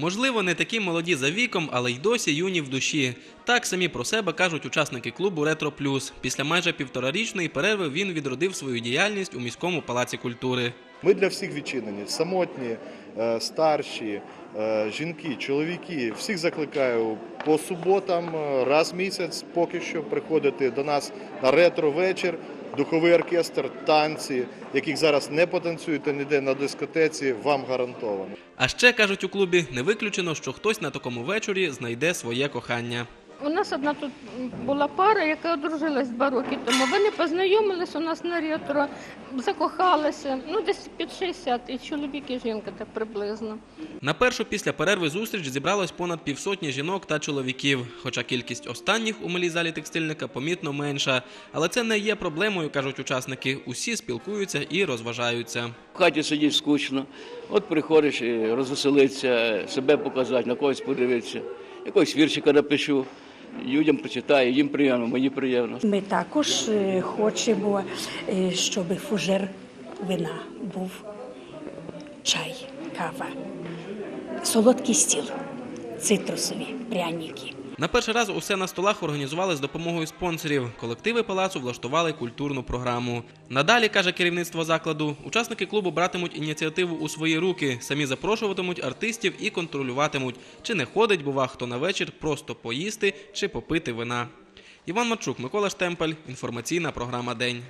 Можливо, не такі молоді за віком, але й досі юні в душі. Так самі про себе кажуть учасники клубу Ретро Плюс. Після майже півторарічної перерви він відродив свою діяльність у міському палаці культури. Ми для всіх відчинені, самотні, е, старші, е, жінки, чоловіки. Всіх закликаю по суботам е, раз в місяць поки що приходити до нас на ретро-вечір, духовий оркестр, танці, яких зараз не потанцюєте ніде на дискотеці, вам гарантовано. А ще кажуть у клубі, не виключено, що хтось на такому вечорі знайде своє кохання. У нас одна тут була пара, яка одружилась два роки тому. Вони познайомились у нас на ретро, закохалися. Ну, десь під 60, і чоловік, і жінка так приблизно. На першу після перерви зустріч зібралось понад півсотні жінок та чоловіків, хоча кількість останніх у малій залі текстильника помітно менша. Але це не є проблемою, кажуть учасники. Усі спілкуються і розважаються. В хаті сидіть скучно. От приходиш і розвеселитися, себе показати, на когось подивитися. Якогось віршика напишу, людям прочитаю, їм приємно, мені приємно. Ми також е, хочемо, е, щоб фужер вина був чай, кава, солодкий стіл, цитрусові пряники. На перший раз усе на столах організували з допомогою спонсорів. Колективи палацу влаштували культурну програму. Надалі каже керівництво закладу, учасники клубу братимуть ініціативу у свої руки, самі запрошуватимуть артистів і контролюватимуть, чи не ходить, бува, хто на вечір просто поїсти чи попити вина. Іван Марчук, Микола Штемпель. Інформаційна програма День.